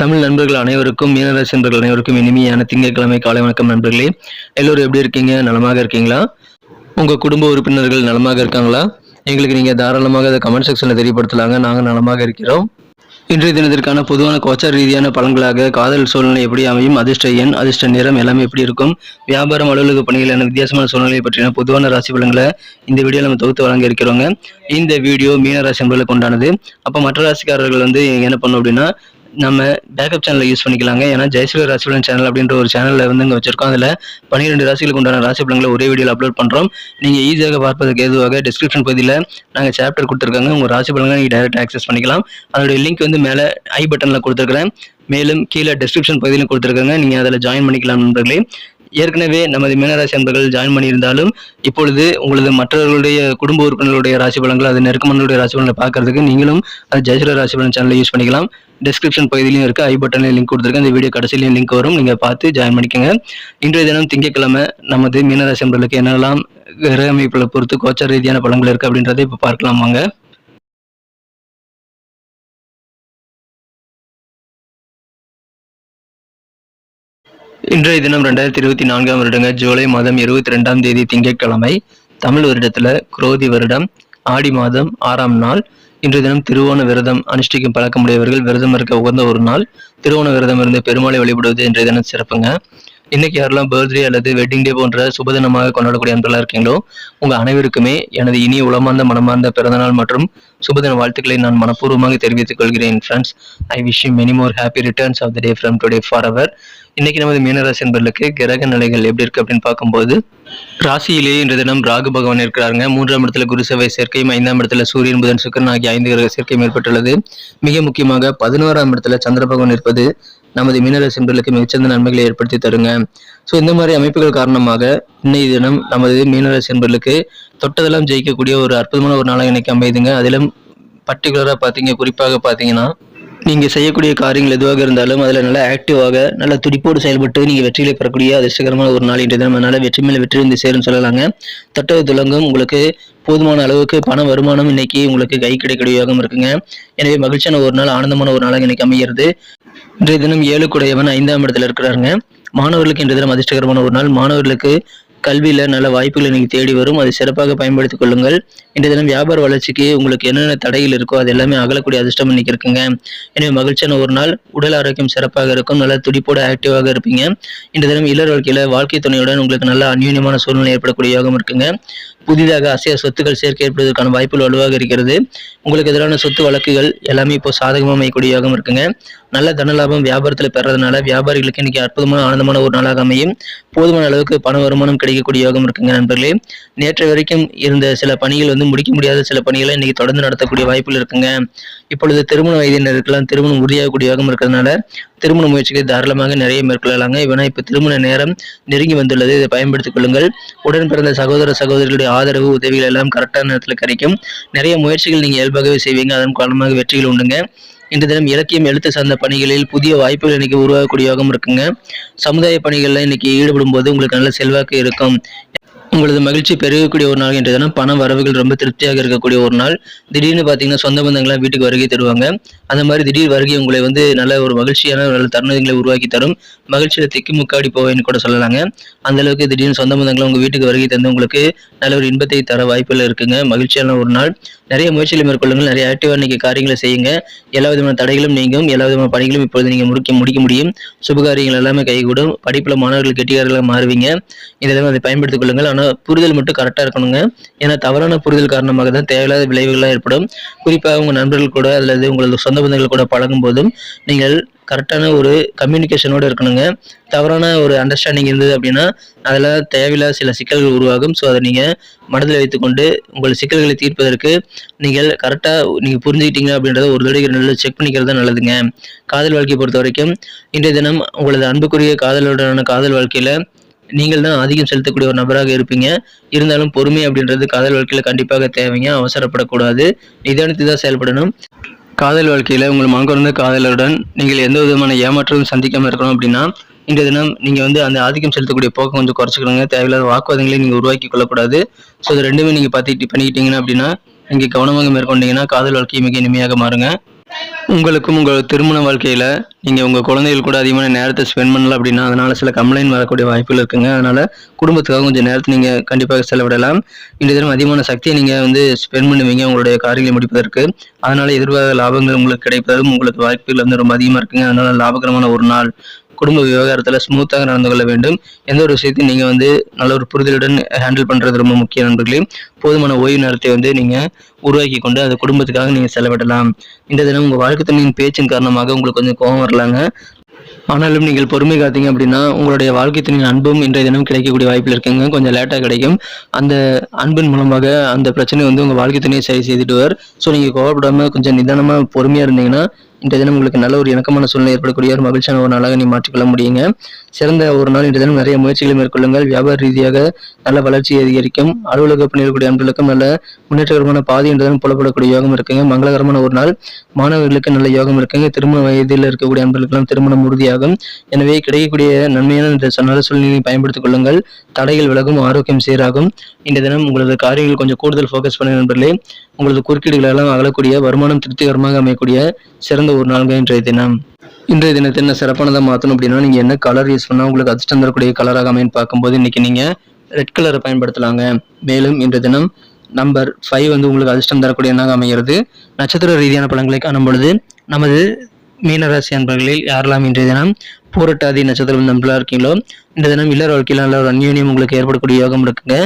தமிழ் நண்பர்கள் அனைவருக்கும் மீனராசி நண்பர்கள் அனைவருக்கும் இனிமையான திங்கட்கிழமை காலை வணக்கம் நண்பர்களே. எல்லோரும் எப்படி இருக்கீங்க? நலமாக இருக்கீங்களா? உங்கள் குடும்ப உறுப்பினர்கள் நலமாக இருக்காங்களா? எங்களுக்கு நீங்கள் தாராளமாக அதை கமெண்ட் செக்ஷனில் தெரியப்படுத்தலாங்க. நாங்கள் நலமாக இருக்கிறோம். இன்றைய தினத்திற்கான பொதுவான கோச்சார் ரீதியான பலன்களாக காதல் சூழ்நிலை எப்படி அமையும் அதிர்ஷ்ட எண் அதிர்ஷ்ட நிறம் எல்லாமே எப்படி இருக்கும் வியாபாரம் அலுவலக பணிகளான வித்தியாசமான சூழ்நிலை பற்றின பொதுவான ராசி பலன்களை இந்த வீடியோ நம்ம தொகுத்து வழங்க இருக்கிறோங்க. இந்த வீடியோ மீனராசி நண்பர்களுக்கு உண்டானது. அப்போ மற்ற ராசிக்காரர்கள் வந்து என்ன பண்ணும் அப்படின்னா நம்ம பேக்கப் சேனலை யூஸ் பண்ணிக்கலாங்க. ஏன்னா ஜெயஸ்ரீ ராசிபலன் சேனல் அப்படின்ற ஒரு சேனலில் வந்து இங்கே வச்சிருக்கோம். அதில் பன்னிரெண்டு ராசிகளுக்கு உண்டான ராசி பலன்களை ஒரே வீடியோவில் அப்லோட் பண்ணுறோம் நீங்கள் ஈஸியாக பார்ப்பதற்கு ஏதுவாக டிஸ்கிரிப்ஷன் பகுதியில் நாங்கள் சாப்டர் கொடுத்துருக்காங்க. உங்கள் ராசி பலன்களை நீங்கள் டைரக்ட் ஆக்சஸ் பண்ணிக்கலாம். அதோடைய லிங்க் வந்து மேலே ஐ பட்டனில் கொடுத்துருக்குறேன். மேலும் கீழே டிஸ்கிரிப்ஷன் பகுதியிலும் கொடுத்துருக்காங்க நீங்கள் அதில் ஜாயின் பண்ணிக்கலாம் நண்பர்களே. ஏற்கனவே நமது மீனராசி அன்பர்கள் ஜாயின் பண்ணியிருந்தாலும் இப்பொழுது உங்களது மற்றவர்களுடைய குடும்ப உறுப்பினர்களுடைய ராசி பலன்கள் அது நெருக்கமனுடைய ராசி பலன்களை பார்க்கறதுக்கு நீங்களும் அது ஜெயசுர ராசி பலன் சேனலை யூஸ் பண்ணிக்கலாம். டிஸ்கிரிப்ஷன் பகுதியிலையும் இருக்குது ஐ பட்டன்லையும் லிங்க் கொடுத்துருக்கேன் இந்த வீடியோ கடைசியிலையும் லிங்க் வரும். நீங்கள் பார்த்து ஜாயின் பண்ணிக்கோங்க. இன்றைய தினம் திங்கட்கிழமை நமது மீனராசி அன்பர்களுக்கு என்னெல்லாம் கிரக அமைப்பில் பொறுத்து கோச்சர் ரீதியான பலன்கள் இருக்குது அப்படின்றத இப்போ பார்க்கலாம் வாங்க. இன்றைய தினம் ரெண்டாயிரத்தி இருபத்தி நான்காம் வருடங்க ஜூலை மாதம் இருபத்தி ரெண்டாம் தேதி திங்கட்கிழமை தமிழ் வருடத்துல குரோதி வருடம் ஆடி மாதம் ஆறாம் நாள். இன்றைய தினம் திருவோண விரதம் அனுஷ்டிக்கும் பழக்கமுடையவர்கள் விரதம் இருக்க உகந்த ஒரு நாள். திருவோண விரதம் இருந்து பெருமாளை வழிபடுவது இன்றைய தினம் சிறப்புங்க. இன்னைக்கு யாரெல்லாம் பர்த்டே அல்லது வெட்டிங் டே போன்ற சுபதினமாக கொண்டாடக்கூடிய அன்பெல்லாம் இருக்கீங்களோ உங்க அனைவருக்குமே எனது இனிய உளமார்ந்த மனமார்ந்த பிறந்தநாள் மற்றும் சுபதின வாழ்த்துக்களை நான் மனப்பூர்வமாக தெரிவித்துக் கொள்கிறேன் friends I wish you many more happy returns of the day from today for our இன்னைக்கு நமது மீனராசி என்பர்களுக்கு கிரக நிலைகள் எப்படி இருக்கு அப்படின்னு பார்க்கும்போது ராசியிலேயே இன்று தினம் ராகு பகவான் இருக்கிறாருங்க. மூன்றாம் இடத்துல குரு செவ்வாய் சேர்க்கையும் ஐந்தாம் இடத்துல சூரியன் புதன் சுக்கரன் ஆகிய ஐந்து கிரக சேர்க்கையும் ஏற்பட்டுள்ளது. மிக முக்கியமாக பதினோராம் இடத்துல சந்திர பகவான் இருப்பது நமது மீனவர் என்பர்களுக்கு மிகச்சிறந்த நன்மைகளை ஏற்படுத்தி தருங்க. ஸோ இந்த மாதிரி அமைப்புகள் காரணமாக இன்னைய தினம் நமது மீனவர் என்பர்களுக்கு தொட்டதெல்லாம் ஜெயிக்கக்கூடிய ஒரு அற்புதமான ஒரு நாளாக இன்னைக்கு அமையுதுங்க. அதிலும் பர்டிகுலராக பார்த்தீங்க குறிப்பாக பார்த்தீங்கன்னா நீங்கள் செய்யக்கூடிய காரியங்கள் எதுவாக இருந்தாலும் அதில் நல்லா ஆக்டிவாக நல்ல துடிப்போடு செயல்பட்டு நீங்கள் வெற்றிகளை பெறக்கூடிய அதிர்ஷ்டகரமான ஒரு நாள் இன்றைய தினம். அதனால் வெற்றி மேலே வெற்றி வந்து சேரும் சொல்லலாங்க. தொட்டது துலங்கும் உங்களுக்கு போதுமான அளவுக்கு பண வருமானம் இன்னைக்கு உங்களுக்கு கை கிடைக்கக்கூடிய இருக்குங்க. எனவே மகிழ்ச்சியான ஒரு நாள் ஆனந்தமான ஒரு நாளாக இன்னைக்கு அமைகிறது. இன்றைய தினம் ஏழு குடையவன் ஐந்தாம் இடத்துல இருக்கிறாருங்க. மாணவர்களுக்கு இன்றைய தினம் அதிர்ஷ்டகரமான ஒரு நாள். மாணவர்களுக்கு கல்வியில நல்ல வாய்ப்புகளை நீங்க தேடி வரும். அதை சிறப்பாக பயன்படுத்திக் கொள்ளுங்கள். இன்றைய தினம் வியாபார வளர்ச்சிக்கு உங்களுக்கு என்னென்ன தடைகள் இருக்கோ அது எல்லாமே அகலக்கூடிய அதிர்ஷ்டம் இன்னைக்கு இருக்குங்க. எனவே மகிழ்ச்சியான ஒரு நாள். உடல் ஆரோக்கியம் சிறப்பாக இருக்கும். நல்ல துடிப்போட ஆக்டிவாக இருப்பீங்க. இன்றைய தினம் இளர் வாழ்க்கையில வாழ்க்கை துணையுடன் உங்களுக்கு நல்ல அந்யூன்யமான சூழ்நிலை ஏற்படக்கூடிய யோகம் இருக்குங்க. புதிதாக அசைய சொத்துக்கள் சேர்க்கை ஏற்படுவதற்கான வாய்ப்புகள் வலுவாக இருக்கிறது. உங்களுக்கு எதிரான சொத்து வழக்குகள் எல்லாமே இப்போ சாதகமாக அமையக்கூடிய யோகம் இருக்குங்க. நல்ல தன லாபம் வியாபாரத்தில் பெறதுனால வியாபாரிகளுக்கு இன்னைக்கு அற்புதமான ஆனந்தமான ஒரு நாளாக அமையும். போதுமான அளவுக்கு பண வருமானம் கிடைக்கக்கூடிய யோகம் இருக்குங்க நண்பர்களே. நேற்று வரைக்கும் இருந்த சில பணிகள் வந்து முடிக்க முடியாத சில பணிகளை இன்னைக்கு தொடர்ந்து நடத்தக்கூடிய வாய்ப்புகள் இருக்குங்க. இப்பொழுது திருமண வயதினருக்கெல்லாம் திருமணம் உறுதியாகக்கூடிய யோகம் இருக்கிறதுனால திருமண முயற்சிகளை தாராளமாக நிறைய மேற்கொள்ளலாங்க. ஏன்னா இப்போ திருமண நேரம் நெருங்கி வந்துள்ளது. இதை பயன்படுத்திக் கொள்ளுங்கள். உடன் பிறந்த சகோதர சகோதரிகளுடைய ஆதரவு உதவிகள் எல்லாம் கரெக்டான நேரத்தில் கிடைக்கும். நிறைய முயற்சிகள் நீங்கள் இயல்பாகவே செய்வீங்க. அதன் காரணமாக வெற்றிகள் உண்டுங்க. இன்று தினம் இலக்கியம் எழுத்து சார்ந்த பணிகளில் புதிய வாய்ப்புகள் இன்னைக்கு உருவாகக்கூடிய யோகம் இருக்குங்க. சமுதாய பணிகளில் இன்னைக்கு ஈடுபடும் போது உங்களுக்கு நல்ல செல்வாக்கு இருக்கும். உங்களது மகிழ்ச்சி பெருகக்கூடிய ஒரு நாள் இன்றைய தினம் பண வரவுகள் ரொம்ப திருப்தியாக இருக்கக்கூடிய ஒரு நாள். திடீர்னு பார்த்தீங்கன்னா சொந்த பந்தங்களாம் வீட்டுக்கு வருகை தருவாங்க. அந்த மாதிரி திடீர் வருகை உங்களை வந்து நல்ல ஒரு மகிழ்ச்சியான நல்ல தருணங்களை உருவாக்கி தரும். மகிழ்ச்சியில் திக்கு முக்காடி போவேன்னு கூட சொல்லலாங்க. அந்த அளவுக்கு திடீர்னு சொந்த பந்தங்களை உங்கள் வீட்டுக்கு வருகை தந்து உங்களுக்கு நல்ல ஒரு இன்பத்தை தர வாய்ப்புகள் இருக்குங்க. மகிழ்ச்சியான ஒரு நாள். நிறைய முயற்சிகளை மேற்கொள்ளுங்கள். நிறைய ஆக்டிவாக இன்னைக்கு காரியங்களை செய்யுங்க. எல்லா விதமான தடைகளும் நீங்கும். எல்லா விதமான பணிகளும் இப்பொழுது நீங்கள் முடிக்க முடிக்க முடியும். சுபகாரியங்கள் எல்லாமே கைகூடும். படிப்பில் மாணவர்கள் கெட்டிகாரர்களாக மாறுவீங்க. இதெல்லாம் அதை பயன்படுத்திக் கொள்ளுங்கள். ஆனால் புரிதல் மட்டும் கரெக்டாக இருக்கணுங்க. ஏன்னா தவறான புரிதல் காரணமாக தான் தேவையில்லாத விளைவுகள்லாம் ஏற்படும். குறிப்பாக உங்கள் நண்பர்கள் கூட அல்லது உங்களது சொந்த பந்தங்கள் கூட பழகும் போதும் நீங்கள் கரெக்டான ஒரு கம்யூனிகேஷனோடு இருக்கணுங்க. தவறான ஒரு அண்டர்ஸ்டாண்டிங் இருந்தது அப்படின்னா அதில் தேவையில்லாத சில சிக்கல்கள் உருவாகும். ஸோ அதை நீங்கள் மனதில் வைத்துக்கொண்டு உங்கள் சிக்கல்களை தீர்ப்பதற்கு நீங்கள் கரெக்டாக நீங்கள் புரிஞ்சுக்கிட்டீங்க அப்படின்றத ஒரு தடவை நல்ல செக் பண்ணிக்கிறது தான் நல்லதுங்க. காதல் வாழ்க்கையை பொறுத்த வரைக்கும் இன்றைய தினம் உங்களது அன்புக்குரிய காதலுடனான காதல் வாழ்க்கையில் நீங்கள் தான் அதிகம் செலுத்தக்கூடிய ஒரு நபராக இருப்பீங்க. இருந்தாலும் பொறுமை அப்படின்றது காதல் வாழ்க்கையில் கண்டிப்பாக தேவைங்க. அவசரப்படக்கூடாது. நிதானித்து தான் செயல்படணும். காதல் வாழ்க்கையில் உங்கள் மனக்குறந்த காதலருடன் நீங்கள் எந்த விதமான ஏமாற்றமும் சந்திக்காமல் இருக்கணும் அப்படின்னா இன்றைய தினம் நீங்கள் வந்து அந்த ஆதிக்கம் செலுத்தக்கூடிய போக்கை கொஞ்சம் குறைச்சிக்கணுங்க. தேவையில்லாத வாக்குவாதங்களை நீங்கள் உருவாக்கி கொள்ளக்கூடாது. ஸோ இது ரெண்டுமே நீங்கள் பார்த்துட்டு பண்ணிக்கிட்டீங்கன்னா அப்படின்னா நீங்கள் கவனமாக மேற்கொண்டீங்கன்னா காதல் வாழ்க்கை மிக இனிமையாக மாறுங்க. உங்களுக்கும் உங்கள் திருமண வாழ்க்கையில் நீங்கள் உங்கள் குழந்தைகள் கூட அதிகமான நேரத்தை ஸ்பெண்ட் பண்ணல அப்படின்னா அதனால் சில கம்ப்ளைண்ட் வரக்கூடிய வாய்ப்புகள் இருக்குங்க. அதனால் குடும்பத்துக்காக கொஞ்சம் நேரத்தை நீங்கள் கண்டிப்பாக செலவிடலாம். இந்த தினம் அதிகமான சக்தியை நீங்கள் வந்து ஸ்பெண்ட் பண்ணுவீங்க உங்களுடைய காரியங்களை முடிப்பதற்கு. அதனால் எதிர்பார்த்த லாபங்கள் உங்களுக்கு கிடைப்பதும் உங்களுக்கு வாய்ப்புகள் வந்து ரொம்ப அதிகமாக இருக்குங்க. அதனால் லாபகரமான ஒரு நாள் குடும்ப விவகாரத்தில் ஸ்மூத்தாக நடந்து கொள்ள வேண்டும். எந்த ஒரு விஷயத்தையும் நீங்கள் வந்து நல்ல ஒரு புரிதலுடன் ஹேண்டில் பண்ணுறது ரொம்ப முக்கிய நண்பர்களே. போதுமான ஓய்வு நேரத்தை வந்து நீங்கள் உருவாக்கி கொண்டு அது குடும்பத்துக்காக நீங்கள் செலவிடலாம். இந்த தினம் உங்கள் வாழ்க்கை துணையின் பேச்சின் காரணமாக உங்களுக்கு கொஞ்சம் கோபம் வரலாங்க. ஆனாலும் நீங்கள் பொறுமை காத்தீங்க அப்படின்னா உங்களுடைய வாழ்க்கை துணியின் அன்பும் இன்றைய தினம் கிடைக்கக்கூடிய வாய்ப்பில் இருக்குங்க. கொஞ்சம் லேட்டாக கிடைக்கும். அந்த அன்பின் மூலமாக அந்த பிரச்சனை வந்து உங்கள் வாழ்க்கை துணையை சரி செய்துடுவார் ஸோ நீங்கள் கோவப்படாமல் கொஞ்சம் நிதானமாக பொறுமையாக இருந்தீங்கன்னா இன்றைய தினம் உங்களுக்கு நல்ல ஒரு இணக்கமான சூழ்நிலை ஏற்படக்கூடிய ஒரு மகிழ்ச்சியான ஒரு நாளாக நீ மாற்றிக்கொள்ள முடியுங்க. சிறந்த ஒரு நாள் இன்றைய தினம் நிறைய முயற்சிகளை மேற்கொள்ளுங்கள். வியாபார ரீதியாக நல்ல வளர்ச்சி அதிகரிக்கும். அலுவலக பணியக்கூடிய அன்பர்களுக்கும் நல்ல முன்னேற்றகரமான பாதி இன்றைய தினம் புலப்படக்கூடிய யோகம் இருக்குங்க. மங்களகரமான ஒரு நாள். மாணவர்களுக்கு நல்ல யோகம் இருக்குங்க. திருமண வயதில் இருக்கக்கூடிய அன்பர்களுக்கெல்லாம் திருமணம் உறுதியாகும். எனவே கிடைக்கக்கூடிய நன்மையான இந்த நல்ல சூழ்நிலையை பயன்படுத்திக் கொள்ளுங்கள். தடைகள் விலகும் ஆரோக்கியம் சீராகும். இந்த தினம் உங்களது காரியங்கள் கொஞ்சம் கூடுதல் ஃபோக்கஸ் பண்ண நண்பர்களே. உங்களது குறுக்கீடுகளெல்லாம் அகலக்கூடிய வருமானம் திருப்திகரமாக அமையக்கூடிய சிறந்த சிறந்த ஒரு நாள்கள் இன்றைய தினம். இன்றைய தினத்தை என்ன சிறப்பானதாக மாற்றணும் அப்படின்னா நீங்கள் என்ன கலர் யூஸ் பண்ணால் உங்களுக்கு அதிர்ஷ்டம் தரக்கூடிய கலராக அமைன்னு பார்க்கும்போது இன்றைக்கி நீங்கள் ரெட் கலரை பயன்படுத்தலாங்க. மேலும் இன்றைய தினம் நம்பர் ஃபைவ் வந்து உங்களுக்கு அதிர்ஷ்டம் தரக்கூடிய எண்ணாக அமைகிறது. நட்சத்திர ரீதியான பலன்களை காணும் பொழுது நமது மீனராசி அன்பர்களில் யாரெல்லாம் இன்றைய தினம் பூரட்டாதி நட்சத்திரம் நம்பலாக இருக்கீங்களோ இந்த தினம் இல்லற வாழ்க்கையில் நல்ல ஒரு அந்யோன்யம் உங்களுக்கு ஏற்படக்கூடிய யோகம் இருக்குங்க.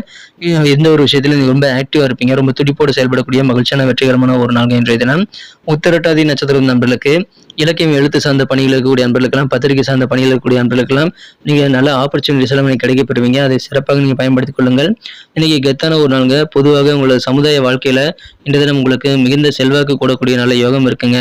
எந்த ஒரு விஷயத்திலும் நீங்கள் ரொம்ப ஆக்டிவாக இருப்பீங்க. ரொம்ப துடிப்போடு செயல்படக்கூடிய மகிழ்ச்சியான வெற்றிகரமான ஒரு நாள் இன்றைய தினம். உத்தரட்டாதி நட்சத்திரம் நண்பர்களுக்கு இலக்கியம் எழுத்து சார்ந்த பணிகள் இருக்கக்கூடிய அன்பர்களுக்கெல்லாம் பத்திரிகை சார்ந்த பணிகள் இருக்கக்கூடிய அன்பர்களுக்கெல்லாம் நீங்கள் நல்ல ஆப்பர்ச்சுனிட்டிஸ் எல்லாம் நீங்கள் கிடைக்கப்பெறுவீங்க. அதை சிறப்பாக நீங்கள் பயன்படுத்திக் கொள்ளுங்கள். இன்னைக்கு கெத்தான ஒரு நாளுங்க. பொதுவாக உங்களோட சமுதாய வாழ்க்கையில் இந்த தினம் உங்களுக்கு மிகுந்த செல்வாக்கு கூடக்கூடிய நல்ல யோகம் இருக்குங்க.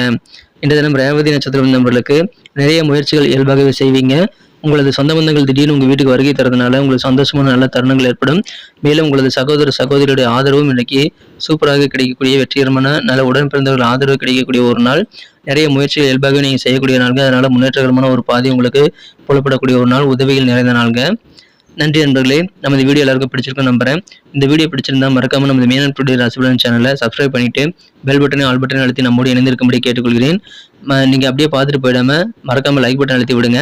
இந்த தினம் ரேவதி நட்சத்திரம் நண்பர்களுக்கு நிறைய முயற்சிகள் இயல்பாகவே செய்வீங்க. உங்களது சொந்த பந்தங்கள் திடீர்னு உங்கள் வீட்டுக்கு வருகை தரதுனால உங்களுக்கு சந்தோஷமான நல்ல தருணங்கள் ஏற்படும். மேலும் உங்களது சகோதர சகோதரியுடைய ஆதரவும் இன்னைக்கு சூப்பராக கிடைக்கக்கூடிய வெற்றிகரமான நல்ல உடன் பிறந்தவர்கள் ஆதரவு கிடைக்கக்கூடிய ஒரு நாள். நிறைய முயற்சிகள் இயல்பாகவே நீங்கள் செய்யக்கூடிய நாள்கள். அதனால் முன்னேற்றகரமான ஒரு பாதி உங்களுக்கு புலப்படக்கூடிய ஒரு நாள் உதவிகள் நிறைந்த நாள்கள் நன்றி நண்பர்களே. நமது வீடியோ எல்லாருக்கும் பிடிச்சிருக்கும் நம்புறேன். இந்த வீடியோ பிடிச்சிருந்தா மறக்காம நமது மேனன் டுடே ராசிபலன் சேனலை சப்ஸ்கிரைப் பண்ணிட்டு பெல் பட்டனை ஆல் பட்டனை அழுத்தி நம்மோடு இணைந்திருக்கும்படி கேட்டுக்கொள்கிறேன். நீங்கள் அப்படியே பார்த்துட்டு போயிடாம மறக்காம லைக் பட்டன் அழுத்தி விடுங்க.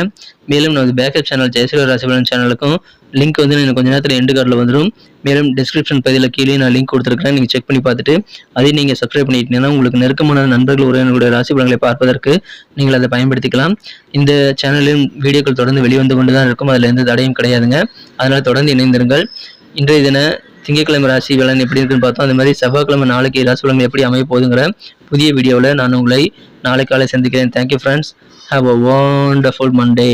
மேலும் நமது பேக்கப் சேனல் ஜெயசூரிய ராசிபலன் சேனலுக்கும் லிங்க் வந்து எனக்கு கொஞ்ச நேரத்தில் எண்டு கார்டில் வந்துடும் மேலும் டிஸ்கிரிப்ஷன் பதிவில் கீழே நான் லிங்க் கொடுத்துருக்கேன் நீங்கள் செக் பண்ணி பார்த்துட்டு அதையும் நீங்கள் சப்ஸ்கிரைப் பண்ணிட்டீங்கன்னா உங்களுக்கு நெருக்கமான நண்பர்கள் உறவினர்களுடைய ராசி பலன்களை பார்ப்பதற்கு நீங்கள் அதை பயன்படுத்திக்கலாம். இந்த சேனலிலும் வீடியோக்கள் தொடர்ந்து வெளிவந்து கொண்டு தான் இருக்கும். அதில் எந்த தடையும் கிடையாதுங்க. அதனால் தொடர்ந்து இணைந்திருங்கள். இன்றைய தின திங்கட்கிழமை ராசி பலன் எப்படி இருக்குன்னு பார்த்தோம். அந்த மாதிரி செவ்வாய்க்கிழமை நாளைக்கு ராசி பலன் எப்படி அமைய போகுதுங்கிற புதிய வீடியோவில் நான் உங்களை நாளை காலை சந்திக்கிறேன். Thank you friends have a wonderful Monday